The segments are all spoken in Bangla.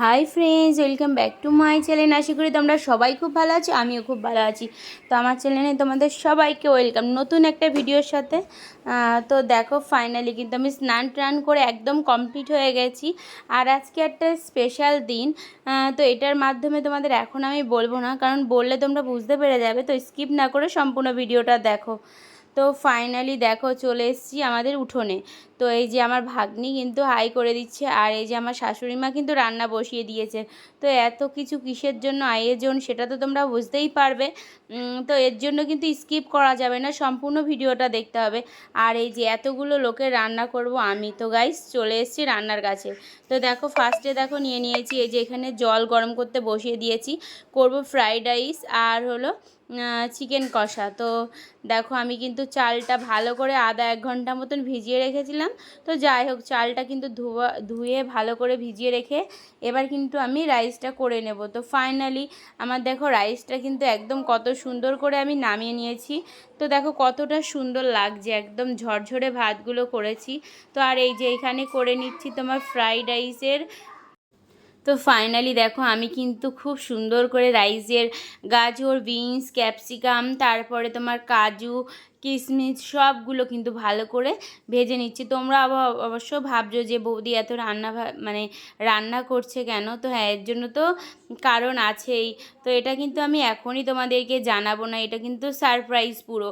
Hi friends, welcome back to my channel. আশা করি তোমরা সবাই খুব ভালো আছো, আমিও খুব ভালো আছি। তো আমার চ্যানেলে তোমাদের সবাইকে ওয়েলকাম। নতুন একটা ভিডিওর সাথে তো দেখো ফাইনালি কিন্তু আমি স্নান টান করে একদম কমপ্লিট হয়ে গেছি। আর আজকে একটা স্পেশাল দিন তো এটার মাধ্যমে তোমাদের এখন আমি বলব না, কারণ বললে তোমরা বুঝতে পেরে যাবে। তো স্কিপ না করে সম্পূর্ণ ভিডিওটা দেখো। তো ফাইনালি দেখো চলে এসেছি আমাদের উঠোনে। তো এই যে আমার ভাগ্নি কিন্তু হাই করে দিচ্ছে আর এই যে আমার শাশুড়ি মা কিন্তু রান্না বসিয়ে দিয়েছে। তো এত কিছু কিসের জন্য আয়োজন সেটা তো তোমরা বুঝতেই পারবে। তো এর জন্য কিন্তু স্কিপ করা যাবে না, সম্পূর্ণ ভিডিওটা দেখতে হবে। আর এই যে এতগুলো লোকের রান্না করব আমি। তো গাইস চলে এসেছি রান্নার কাছে। তো দেখো ফার্স্টে দেখো নিয়ে নিয়েছি এই যে এখানে জল গরম করতে বসিয়ে দিয়েছি। করব ফ্রাইড রাইস আর হলো চিকেন কষা। তো দেখো, আমি কিন্তু চালটা ভালো করে আধা এক ঘণ্টা মতন ভিজিয়ে রেখেছিলাম। তো যাই হোক, চালটা কিন্তু ধোয়া, ধুয়ে ভালো করে ভিজিয়ে রেখে এবার কিন্তু আমি রাইসটা করে নেব। তো ফাইনালি আমার দেখো রাইসটা কিন্তু একদম কত সুন্দর করে আমি নামিয়ে নিয়েছি। তো দেখো, কতটা সুন্দর লাগছে, একদম ঝরঝরে ভাতগুলো করেছি। তো আর এই যে এখানে করে নিচ্ছি তোমার ফ্রাইড রাইসের তো ফাইনালি দেখো, আমি কিন্তু খুব সুন্দর করে রাইসের গাজর বিনস ক্যাপসিকাম তারপরে তোমার কাজু কিশমিশ সবগুলো কিন্তু ভালো করে ভেজে নিচ্ছি। তোমরা অবশ্য ভাবছ যে, বৌদি এত রান্না মানে রান্না করছে কেন? তো হ্যাঁ এর জন্য তো কারণ আছেই। তো এটা কিন্তু আমি এখনই তোমাদেরকে জানাব না, এটা কিন্তু সারপ্রাইজ পুরো।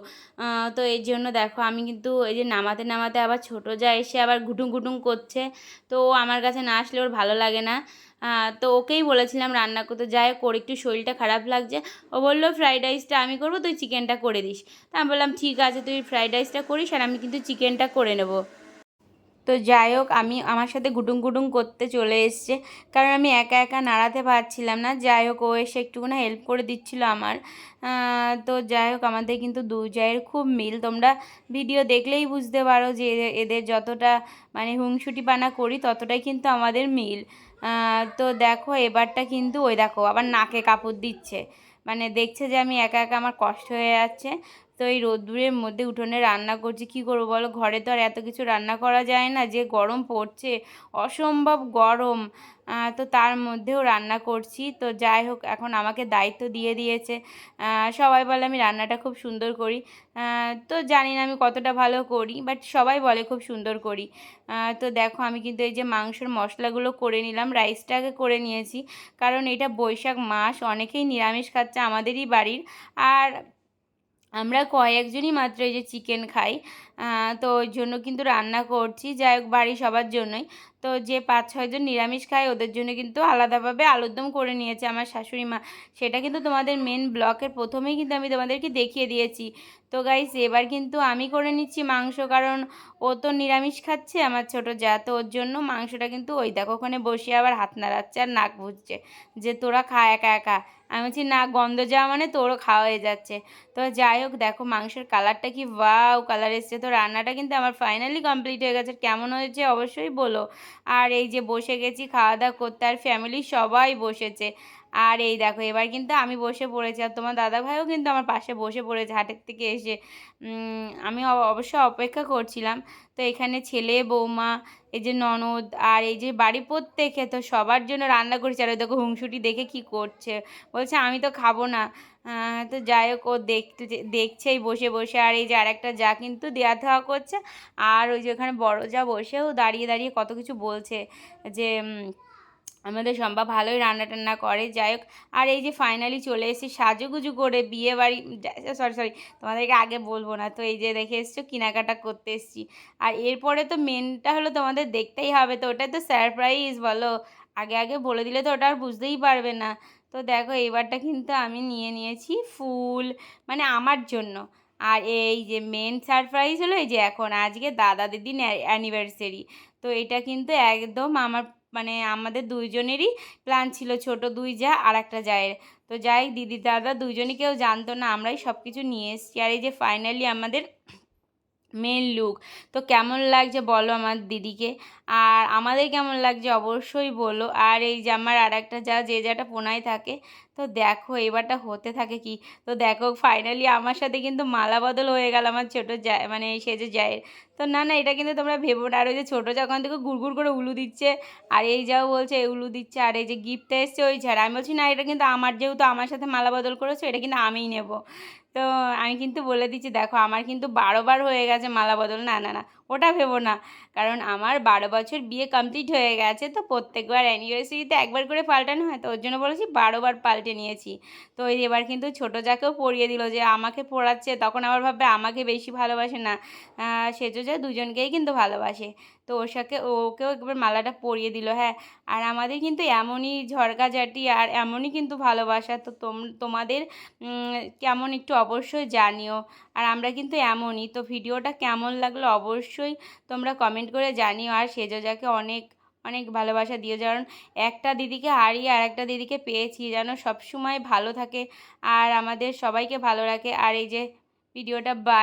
তো এর জন্য দেখো, আমি কিন্তু এই যে নামাতে নামাতে আবার ছোটো যা এসে আবার ঘুটুং ঘুটুং করছে। তো আমার কাছে না আসলে ওর ভালো লাগে না। তো ওকেই বলেছিলাম রান্না করতে, যাই ওর একটু শরীরটা খারাপ লাগছে। ও বলল ফ্রাইড রাইসটা আমি করব, তুই চিকেনটা করে দিস। তা আমি বললাম, ঠিক আছে, তুই ফ্রাইড রাইসটা করিস আর আমি কিন্তু চিকেনটা করে নেব। তো যাই হোক, আমি আমার সাথে গুটুং গুটুং করতে চলে এসছে। কারণ আমি একা একা নাড়াতে পারছিলাম না। যাই হোক, ও এসে একটুখানি হেল্প করে দিচ্ছিল আমার। তো যাই হোক, আমাদের কিন্তু দু জায়ের খুব মিল। তোমরা ভিডিও দেখলেই বুঝতে পারো যে এদের যতটা মানে হুংসুটি পানা করি, ততটাই কিন্তু আমাদের মিল। তো দেখো, এবারটা কিন্তু ওই দেখো, আবার নাকে কাপড় দিচ্ছে। মানে দেখছে যে আমি একা একা আমার কষ্ট হয়ে যাচ্ছে। তো এই রোদ্দুরের মধ্যে উঠোনে রান্না করছি, কী করব বলো? ঘরে তো আর এত কিছু রান্না করা যায় না, যে গরম পড়ছে, অসম্ভব গরম। তো তার মধ্যেও রান্না করছি। তো যাই হোক, এখন আমাকে দায়িত্ব দিয়ে দিয়েছে। সবাই বলে আমি রান্নাটা খুব সুন্দর করি। তো জানি না আমি কতটা ভালো করি বাট সবাই বলে খুব সুন্দর করি। তো দেখো, আমি কিন্তু এই যে মাংসের মশলাগুলো করে নিলাম, রাইসটাকে করে নিয়েছি। কারণ এটা বৈশাখ মাস, অনেকেই নিরামিষ খাচ্ছে আমাদেরই বাড়ির। আর আমরা কয়েকজনই মাত্র এই যে চিকেন খাই। তো ওই জন্য কিন্তু রান্না করছি। যাই হোক বাড়ি সবার জন্যই। তো যে পাঁচ ছয়জন নিরামিষ খায়, ওদের জন্য কিন্তু আলাদাভাবে আলুর দম করে নিয়েছে আমার শাশুড়ি মা। সেটা কিন্তু তোমাদের মেন ব্লকের প্রথমেই কিন্তু আমি তোমাদেরকে দেখিয়ে দিয়েছি। তো গাইস এবার কিন্তু আমি করে নিচ্ছি মাংস, কারণ ও তো নিরামিষ খাচ্ছে, আমার ছোট যা। তো ওর জন্য মাংসটা কিন্তু ওই দেখো, ওখানে বসে আবার হাত নাড়াচ্ছে আর নাক বুঝছে যে তোরা খা একা একা। আমি বলছি, না, গন্ধ যাওয়া মানে তোরও খাওয়া হয়ে যাচ্ছে। তো যাই হোক, দেখো মাংসের কালারটা কি ওয়াও কালার এসছে। তো রান্নাটা কিন্তু আমার ফাইনালি কমপ্লিট হয়ে গেছে, কেমন হয়েছে অবশ্যই বলো। আর এই যে বসে গেছি খাওয়া দাওয়া করতে, আর ফ্যামিলি সবাই বসেছে। আর এই দেখো, এবার কিন্তু আমি বসে পড়েছি, আর তোমার দাদা ভাইও কিন্তু আমার পাশে বসে পড়েছে, হাটের থেকে এসে। আমি অবশ্য অপেক্ষা করছিলাম। তো এখানে ছেলে, বৌমা, এই যে ননদ, আর এই যে বাড়ি প্রত্যেকে তো সবার জন্য রান্না করছে, আর ওই দেখো হুংসুটি দেখে কি করছে। বলছে, আমি তো খাব না। তো যাই হোক, ও দেখতে দেখছেই বসে বসে। আর এই যে আরেকটা যা কিন্তু দেওয়া থাওয়া করছে। আর ওই যে ওখানে বড় যা বসেও দাঁড়িয়ে দাঁড়িয়ে কত কিছু বলছে যে আমাদের সম্পা ভালোই রান্না টান্না করে, যাই হোক। আর এই যে ফাইনালি চলে এসেছি সাজুগুজু করে বিয়ে বাড়ি সরি সরি তোমাদেরকে আগে বলব না। তো এই যে দেখে এসছো, কেনাকাটা করতে এসেছি। আর এরপরে তো মেনটা হলো তোমাদের দেখতেই হবে। তো ওটাই তো সারপ্রাইজ বলো। আগে আগে বলে দিলে তো ওটা আর বুঝতেই পারবে না। তো দেখো এবারটা কিন্তু আমি নিয়ে নিয়েছি ফুল মানে আমার জন্য। আর এই যে মেন সারপ্রাইজ হলো এই যে এখন, আজকে দাদা দিদির অ্যানিভার্সারি তো এটা কিন্তু একদম আমার মানে আমাদের দুইজনেরই প্ল্যান ছিল, ছোট দুই যা আর একটা জায়ের। তো যাই দিদি দাদা দুইজনই কেউ জানতো না, আমরাই সব কিছু নিয়ে এসেছি। আর এই যে ফাইনালি আমাদের মেন লুক তো কেমন লাগছে বলো আমার দিদিকে? আর আমাদের কেমন লাগছে অবশ্যই বলো। আর এই যে আমার আর একটা যা, যে যাটা পোনায় থাকে, তো দেখো এবারটা হতে থাকে কি? তো দেখো ফাইনালি আমার সাথে কিন্তু মালা বদল হয়ে গেল আমার ছোটো যা মানে সেজে যায় তো না না, এটা কিন্তু তোমরা ভেবো না। আর ওই যে ছোটো যখন থেকে গুড়গুড় করে উলু দিচ্ছে। আর এই যাও বলছে, এই উলু দিচ্ছে। আর এই যে গিফটটা এসছে, ওই ছাড়া আমি বলছি, না, এটা কিন্তু আমার, যেহেতু আমার সাথে মালা বদল করেছ, এটা কিন্তু আমিই নেব। তো আমি কিন্তু বলে দিচ্ছি, দেখো, আমার কিন্তু বারোবার হয়ে গেছে মালা বদল। না না না ওটা ভেবো না। কারণ আমার বারো বছর বিয়ে কমপ্লিট হয়ে গেছে, তো প্রত্যেকবার অ্যানিভার্সারিতে একবার করে পাল্টানো হয়, তো ওর জন্য বলেছি বারোবার পাল্টে নিয়েছি। তো ওই এবার কিন্তু ছোটো যাকেও পরিয়ে দিল যে আমাকে পড়াচ্ছে, তখন আবার ভাববে আমাকে বেশি ভালোবাসে না। সেজো যা দুজনকেই কিন্তু ভালোবাসে। তো ওর সাথে ওকেও একবার মালাটা পরিয়ে দিল হ্যাঁ। আর আমাদের কিন্তু এমনই ঝড়কাঝাটি আর এমনই কিন্তু ভালোবাসা, তো তোমাদের কেমন একটু অবশ্যই জানিও। আর আমরা কিন্তু এমনই, তো ভিডিওটা কেমন লাগল অবশ্যই তোমরা কমেন্ট করে জানিও। আর সেজোজাকে অনেক অনেক ভালোবাসা দিও। কারণ একটা দিদিকে হারিয়ে আর একটা দিদিকে পেয়েছি যেন সবসময় ভালো থাকে। আর আমাদের সবাইকে ভালো রাখে। আর এই যে ভিডিওটা বা